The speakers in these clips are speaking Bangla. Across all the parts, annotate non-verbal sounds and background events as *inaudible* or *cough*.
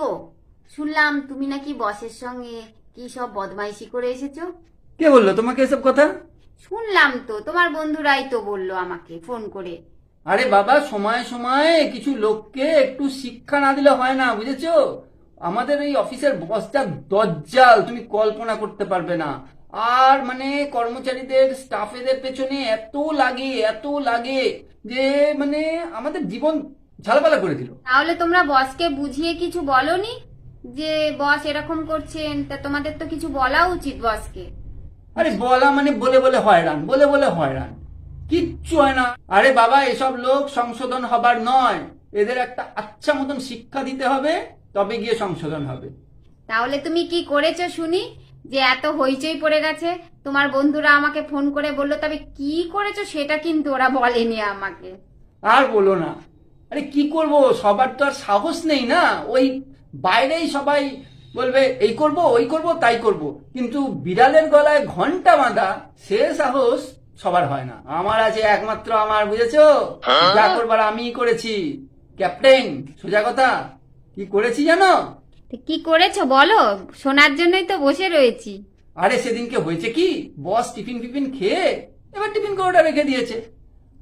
গো? শুনলাম তুমি নাকি বসের সঙ্গে কি সব বদমাইশি করে এসেছ? কে বলল তোমাকে এসব কথা? শুনলাম তো তোমার বন্ধুরাই তো বলল আমাকে ফোন করে। আরে বাবা সময় সময়ে কিছু লোককে একটু শিক্ষা না দিলে হয় না বুঝেছ? আমাদের এই অফিসের বসটা দজ্জাল তুমি কল্পনা করতে পারবে না। আর মানে কর্মচারীদের স্টাফেদের পেছনে এত লাগে এত লাগে যে মানে আমাদের জীবন ঝালাপালা করে দিল। তাহলে তোমরা বসকে বুঝিয়ে কিছু বলনি? যে বস এরকম করছেন তা তোমাদের তো কিছু বলা উচিত বসকে। আরে বলা মানে বলে বলে হয়রান বলে বলে হয়রান। কিচ্ছু হয় না। আরে বাবা এসব লোক সংশোধন হবার নয়। এদের একটা আচ্ছা মতন শিক্ষা দিতে হবে তবে গিয়ে সংশোধন হবে। তাহলে তুমি কি করেছ শুনি? যে এত হইচই পড়ে গেছে তোমার বন্ধুরা আমাকে ফোন করে বলল তবে কি করেছ সেটা কিন্তু ওরা বলেনি আমাকে। আর বলো না। আরে কি করব? সবার তো আর সাহস নেই না। ওই বাইরেই সবাই বলবে এই করব ওই করব তাই করব। কিন্তু বিড়ালের গলায় ঘণ্টা বাঁধা সে সাহস সবার হয় না। আমার আছে একমাত্র আমার বুঝেছ? যা করবার আমিই করেছি। ক্যাপ্টেন সোজা কথা। কি করেছি জানো? কি করেছ বলো? শোনার জন্যই তো বসে রয়েছি। আরে সেদিনকে হয়েছে কি? বস টিফিন ফিফিন খেয়ে এবার টিফিন কোটা রেখে দিয়েছে।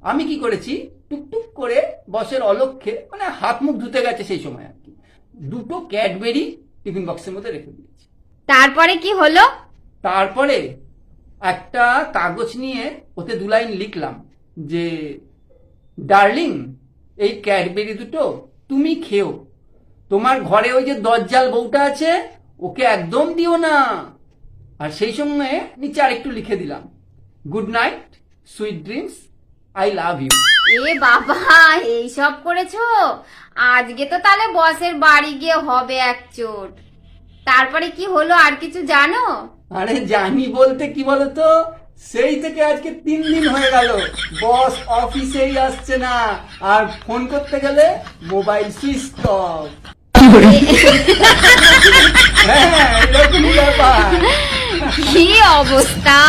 আমি কি করেছি? টুকটুক করে বসের অলক্ষে মানে হাত মুখ ধুতে গেছে সেই সময় আর কি দুটো ক্যাডবেরি টিফিন বক্সের মধ্যে রেখে দিয়েছি। তারপরে কি হলো? তারপরে একটা কাগজ নিয়ে ওতে দু লাইন লিখলাম যে ডার্লিং এই ক্যাডবেরি দুটো তুমি খেও। তোমার ঘরে ওই যে দজ্জাল বউটা আছে ওকে একদম দিও না। আর সেই সঙ্গে নিচে আরেকটু লিখে দিলাম good night sweet dreams I love you এ বাবা এইসব করেছ? আজকে তো তাহলে বসের বাড়ি গিয়ে হবে এক চোট। তারপরে কি হলো আর কিছু জানো? আরে জানি বলতে কি বলতো? সেই থেকে আজকে তিন দিন হয়ে গেল। বস অফিসেই আসছে না। আর ফোন করতে গেলে মোবাইল সুইচ অফ। *laughs* হ্যাঁ এরকমই ব্যাপার। কি অবস্থা?